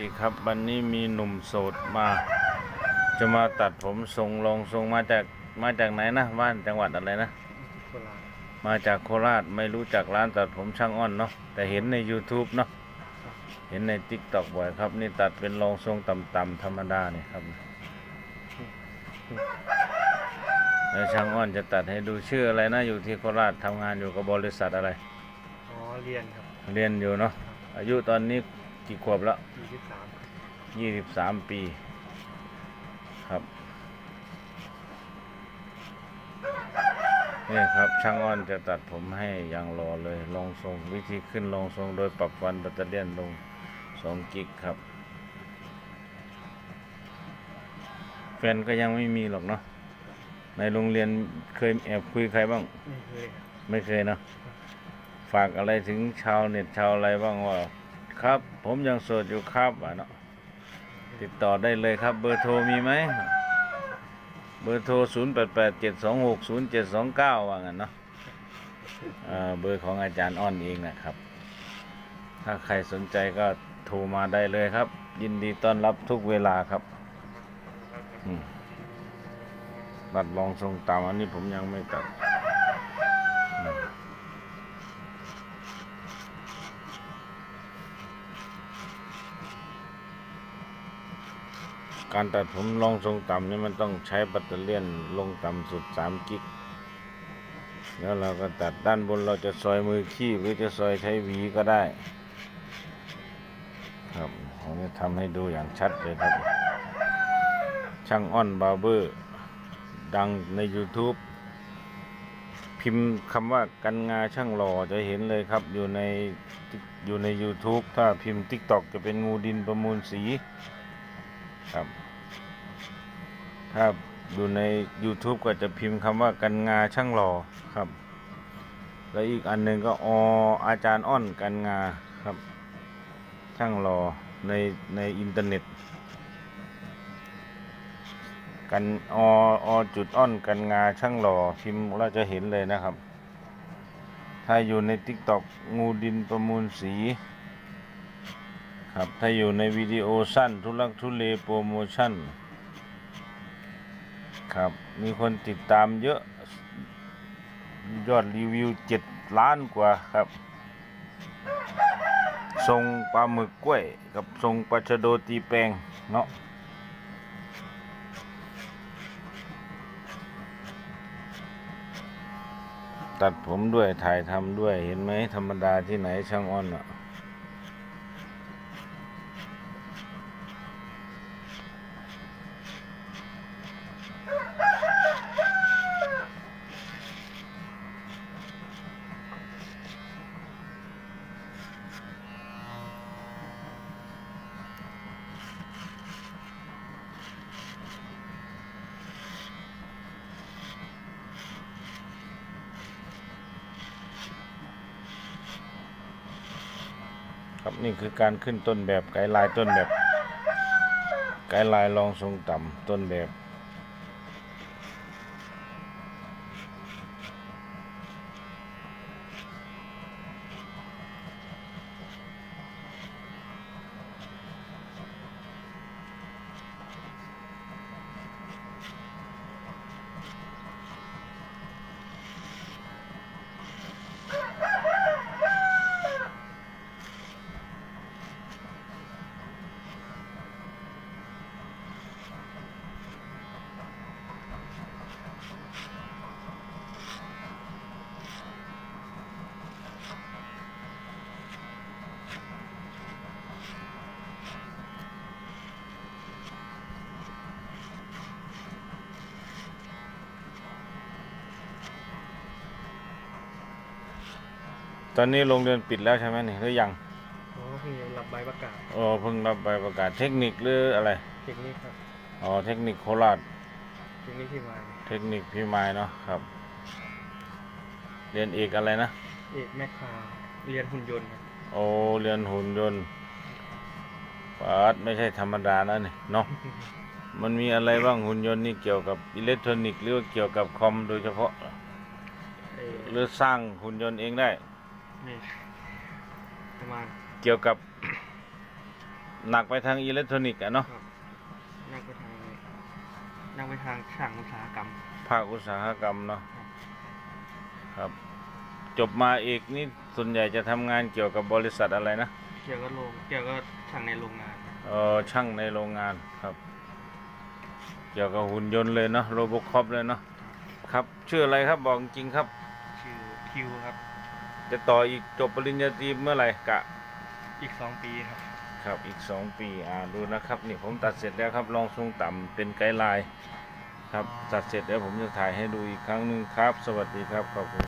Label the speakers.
Speaker 1: ดีครับวันนี้มีหนุ่มโสดมา จะมาตัดผมทรงลงทรงมาจากมาจากไหนนะบ้านจังหวัดอะไรนะ
Speaker 2: โคราช
Speaker 1: มาจากโคราชไม่รู้จักร้านตัดผมช่างอ้อนเนาะแต่เห็นใน YouTube เนาะเห็นใน t ิ k t o k บ่อยครับ นี่ตัดเป็นรองทรงต่ำๆธรรมดานี่ครับแล้วช่างอ้อนจะตัดให้ดูชื่ออะไรนะ อยู่ที่โคราชทำงานอยู่กับบริษัทอะไร
Speaker 2: อ๋อ เรียนครับ
Speaker 1: เรียนอยู่เนาะอายุตอนนี้กี่ขวบแล้ว
Speaker 2: ปีที่สามครับ
Speaker 1: ยี่สิบสามปีครับนี่ครับช่างอ้อนจะตัดผมให้อย่างรอเลยลงทรงวิธีขึ้นลงทรงโดยปรับฟันแบตเตอเลียนลงสองกิกครับ แฟนก็ยังไม่มีหรอกเนาะในโรงเรียนเคยแอบคุยใครบ้าง
Speaker 2: ไม่เคยครับ
Speaker 1: ไม่เคยเนาะฝากอะไรถึงชาวเน็ตชาวอะไรบ้างว่า ครับ ผมยังโสดอยู่ครับอะเนาะติดต่อได้เลยครับ เบอร์โทรมีไหม เบอร์โทร 0 8 8 7 2 6 0 7 2 9 ว่างั้นเนาะเอ่อเบอร์ของอาจารย์อ้อนเองนะครับ ถ้าใครสนใจก็โทรมาได้เลยครับ ยินดีต้อนรับทุกเวลาครับอืมตัดลองทรงตามอันนี้ผมยังไม่ตัด การตัดผมลองทรงต่ำนี่มันต้องใช้แบตเตอเลียนลงต่ำสุด 3 กิก แล้วเราก็ตัดด้านบนเราจะซอยมือขี้หรือจะซอยใช้หวีก็ได้ ครับผมจะทำให้ดูอย่างชัดเลยครับ ช่างอ้อนบาร์เบอร์ ดังใน YouTube พิมพ์คำว่ากันงาช่างหล่อจะเห็นเลยครับอยู่ในอยู่ใน YouTube ถ้าพิมพ์ TikTok จะเป็นงูดินประมูลสี ครับ ถ้าดูใน YouTube ก็จะพิมพ์คำว่ากันงาช่างหล่อครับ แล้วอีกอันหนึ่งก็ออาจารย์อ้อนกันงาครับ ช่างหล่อในในอินเทอร์เน็ต กันออจุดอ้อนกันงาช่างหล่อพิมพ์เราจะเห็นเลยนะครับ ถ้าอยู่ใน TikTok งูดินประมูลสี ครับ ถ้าอยู่ในวิดีโอสั้นทุลักทุเลโปรโมชั่นครับ มีคนติดตามเยอะ ยอดรีวิวเจ็ดล้านกว่าครับ ทรงปลาหมึกกล้วย กับทรงปลาชะโดตีแปงเนาะตัดผมด้วยถ่ายทำด้วยเห็นไหมธรรมดาที่ไหนช่างอ้อนอะ ครับนี่คือการขึ้นต้นแบบไกด์ไลน์ต้นแบบ ไกด์ไลน์รองทรงต่ำต้นแบบ ตอนนี้โรงเรียนปิดแล้วใช่ไหมนี่หรือยัง
Speaker 2: อ๋อเพิ่งรับใบประกาศ
Speaker 1: อ๋อเพิ่งรับใบประกาศเทคนิคหรืออะไร
Speaker 2: เทคนิคครับ
Speaker 1: อ๋อเทคนิคโคราช
Speaker 2: เทคนิคที่มา
Speaker 1: เทคนิคพี่ไม้เนาะครับ เรียนเอกอะไรนะ
Speaker 2: เอกแม่คาเรียนหุ่นยนต์ครับ
Speaker 1: โอ้เรียนหุ่นยนต์ปาดไม่ใช่ธรรมดานะนี่เนาะมันมีอะไรบ้างหุ่นยนต์นี่เกี่ยวกับอิเล็กทรอนิกส์หรือว่าเกี่ยวกับคอมโดยเฉพาะ
Speaker 2: เอ่อ
Speaker 1: หรือสร้างหุ่นยนต์เองได้
Speaker 2: นี่ประมาณ
Speaker 1: เกี่ยวกับ หนักไปทางอิเล็กทรอนิกส์อะเนาะ
Speaker 2: ครับนั่งไปทางนั่งไปทางช่างอุตสาหกรรม
Speaker 1: ภาคอุตสาหกรรมเนาะครับ จบมาเอกนี่ส่วนใหญ่จะทำงานเกี่ยวกับบริษัทอะไรนะ
Speaker 2: เกี่ยวกับโรงเกี่ยวกับช่างในโรงงาน
Speaker 1: เออช่างในโรงงานครับ เกี่ยวกับหุ่นยนต์เลยเนาะโรบอคอปเลยเนาะครับ ชื่ออะไรครับบอกจริงครับ
Speaker 2: ชื่อคิวครับ
Speaker 1: จะต่ออีกจบปริญญาตรีเมื่อไหร่กะ
Speaker 2: อีกสองปีครับ
Speaker 1: ครับอีกสองปีอ่าดูนะครับนี่ผมตัดเสร็จแล้วครับลองทรงต่ำเป็นไกด์ไลน์ครับตัดเสร็จแล้วผมจะถ่ายให้ดูอีกครั้งหนึ่งครับ สวัสดีครับขอบคุณ